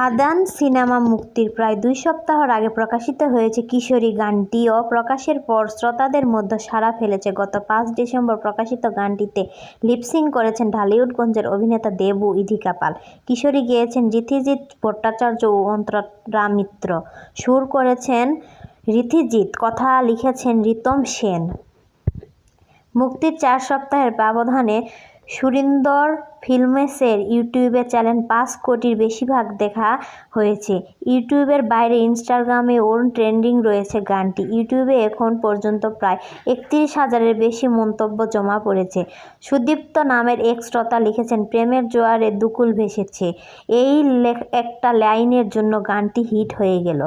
খাদান cinema মুক্তির প্রায় দুই সপ্তাহর আগে প্রকাশিত হয়েছে কিশোরী গানটিও প্রকাশের পর শ্রোতাদের মধ্যে সাড়া ফেলেছে। গত পাঁচ ডিসেম্বর প্রকাশিত গানটিতে লিপসিং করেছেন ঢালিউডগঞ্জের অভিনেতা দেবু ইধিকা পাল। কিশোরী গেয়েছেন ঋথিজিৎ ভট্টাচার্য ও অন্তরা মিত্র। সুর করেছেন ঋথিজিৎ কথা লিখেছেন রিতম সেন। মুক্তির চার সপ্তাহের ব্যবধানে সুরিন্দর ফিল্মসের ইউটিউবে চ্যানেল পাঁচ কোটির বেশি ভাগ দেখা হয়েছে। ইউটিউবের বাইরে ইনস্টাগ্রামেও ট্রেন্ডিং রয়েছে গানটি। ইউটিউবে এখন পর্যন্ত প্রায় একত্রিশ হাজারের বেশি মন্তব্য জমা পড়েছে। সুদীপ্ত নামের এক শ্রোতা লিখেছেন, প্রেমের জোয়ারে দুকুল ভেসেছে। এই একটা লাইনের জন্য গানটি হিট হয়ে গেল।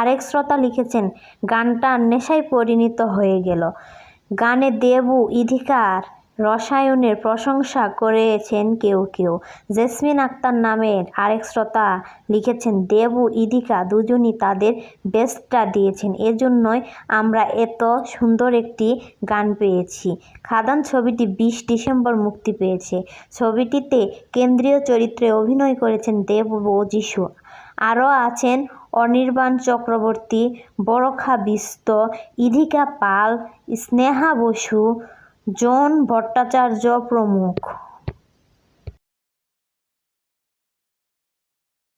আরেক শ্রোতা লিখেছেন, গানটা নেশায় পরিণত হয়ে গেল। গানে দেবু, ইধিকার রসায়নের প্রশংসা করেছেন কেউ কেউ। জেসমিন আক্তার নামের আরেক শ্রোতা লিখেছেন, দেবু ইধিকা দুজনই তাদের বেস্টটা দিয়েছেন, এজন্যই আমরা এত সুন্দর একটি গান পেয়েছি। খাদান ছবিটি বিশ ডিসেম্বর মুক্তি পেয়েছে। ছবিটিতে কেন্দ্রীয় চরিত্রে অভিনয় করেছেন দেব ও যিশু। আরও আছেন অনির্বাণ চক্রবর্তী, বরখা বিস্ত ইধিকা পাল, স্নেহা বসু জন ভট্টাচার্য প্রমুখ।